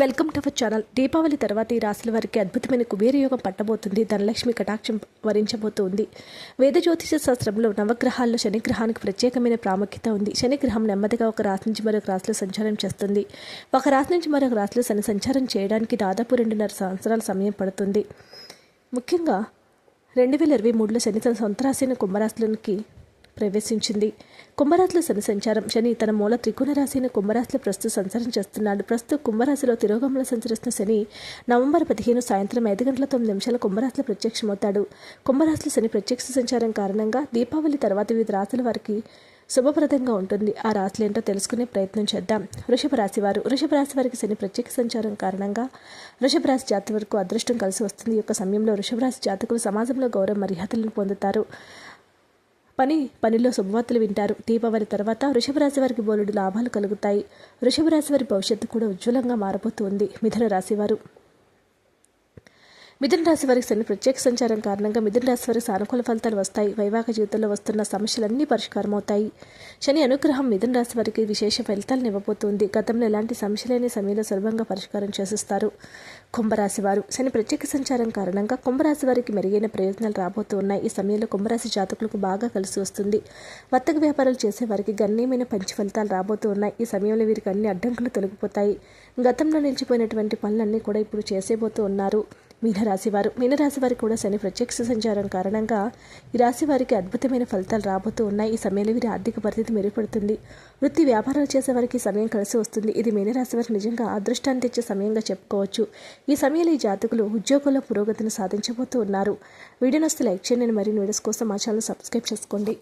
Welcome to our channel. Deepavali తర్వాత ఈ రాశుల వారికి అద్భుతమైన కుబేర యోగం పట్టబోతుంది. ధనలక్ష్మి కటాక్షం వరించబోతుంది. వేద జ్యోతిష శాస్త్రంలో నవగ్రహాల్లో శనిగ్రహానికి ప్రత్యేకమైన ప్రాముఖ్యత ఉంది. శనిగ్రహం నెమ్మదిగా ఒక రాశి నుంచి మరొక రాశిలో సంచారం చేస్తుంది. ఒక రాశి నుంచి మరొక రాశిలో శని సంచారం చేయడానికి దాదాపు రెండున్నర సంవత్సరాల సమయం పడుతుంది. ముఖ్యంగా రెండు వేల ఇరవై మూడులో శని తన సొంత రాశిని కుంభరాశిలోనికి ప్రవేశించింది. కుంభరాశిలో శని సంచారం శని తన మూల త్రికోణ రాశిని కుంభరాశిలో ప్రస్తుతం సంచారం చేస్తున్నాడు. ప్రస్తుతం కుంభరాశిలో తిరోగమలో సంచరిస్తున్న శని నవంబర్ పదిహేను సాయంత్రం ఐదు గంటల తొమ్మిది నిమిషాల కుంభరాశిలో ప్రత్యక్షమవుతాడు. కుంభరాశిలో శని ప్రత్యక్ష సంచారం కారణంగా దీపావళి తర్వాత వివిధ రాశుల వారికి శుభప్రదంగా ఉంటుంది. ఆ రాశులు ఏంటో తెలుసుకునే ప్రయత్నం చేద్దాం. వృషభ రాశి వారు. వృషభ రాశి వారికి శని ప్రత్యేక సంచారం కారణంగా వృషభ రాశి జాతకులకు అదృష్టం కలిసి వస్తుంది. ఈ యొక్క సమయంలో వృషభ రాశి జాతకులు సమాజంలో గౌరవ మర్యాదలను పొందుతారు. పని పనిలో శుభవార్తలు వింటారు. దీపావళి తర్వాత వృషభరాశి వారికి బోలుడు లాభాలు కలుగుతాయి. వృషభరాశి వారి భవిష్యత్తు కూడా ఉజ్వలంగా మారబోతుంది. మిథున రాశి వారు. మిథున రాశి వారికి శని ప్రత్యేక సంచారం కారణంగా మిథున రాశి వారికి సానుకూల ఫలితాలు వస్తాయి. వైవాహిక జీవితంలో వస్తున్న సమస్యలన్నీ పరిష్కారం అవుతాయి. శని అనుగ్రహం మిథున రాశి వారికి విశేష ఫలితాలను ఇవ్వబోతుంది. గతంలో ఎలాంటి సమస్యలేని సమయంలో సులభంగా పరిష్కారం చేసిస్తారు. కుంభరాశి వారు శని ప్రత్యేక సంచారం కారణంగా కుంభరాశి వారికి మెరుగైన ప్రయోజనాలు రాబోతూ ఉన్నాయి ఈ సమయంలో కుంభరాశి జాతకులకు బాగా కలిసి వస్తుంది. వర్తక వ్యాపారాలు చేసే వారికి గణనీయమైన పంచి ఫలితాలు రాబోతూ ఉన్నాయి ఈ సమయంలో వీరికి అన్ని అడ్డంకులు తొలగిపోతాయి. గతంలో నిలిచిపోయినటువంటి పనులన్నీ కూడా ఇప్పుడు చేసేబోతూ ఉన్నారు. మీనరాశివారు. వారు మీనరాశి వారికి కూడా శని ప్రత్యక్ష సంచారం కారణంగా ఈ రాశి వారికి అద్భుతమైన ఫలితాలు రాబోతూ ఉన్నాయి. ఈ సమయంలో వీరి ఆర్థిక పరిస్థితి మెరుగుపడుతుంది. వృత్తి వ్యాపారాలు చేసే వారికి సమయం కలిసి వస్తుంది. ఇది మీనరాశి వారికి నిజంగా అదృష్టాన్ని తెచ్చే సమయంగా చెప్పుకోవచ్చు. ఈ సమయంలో ఈ జాతకులు ఉద్యోగంలో పురోగతిని సాధించబోతూ ఉన్నారు. వీడియో నస్తే లైక్ చేయండి. మరిన్ని వీడియోస్ కోసం మా ఛానల్ సబ్స్క్రైబ్ చేసుకోండి.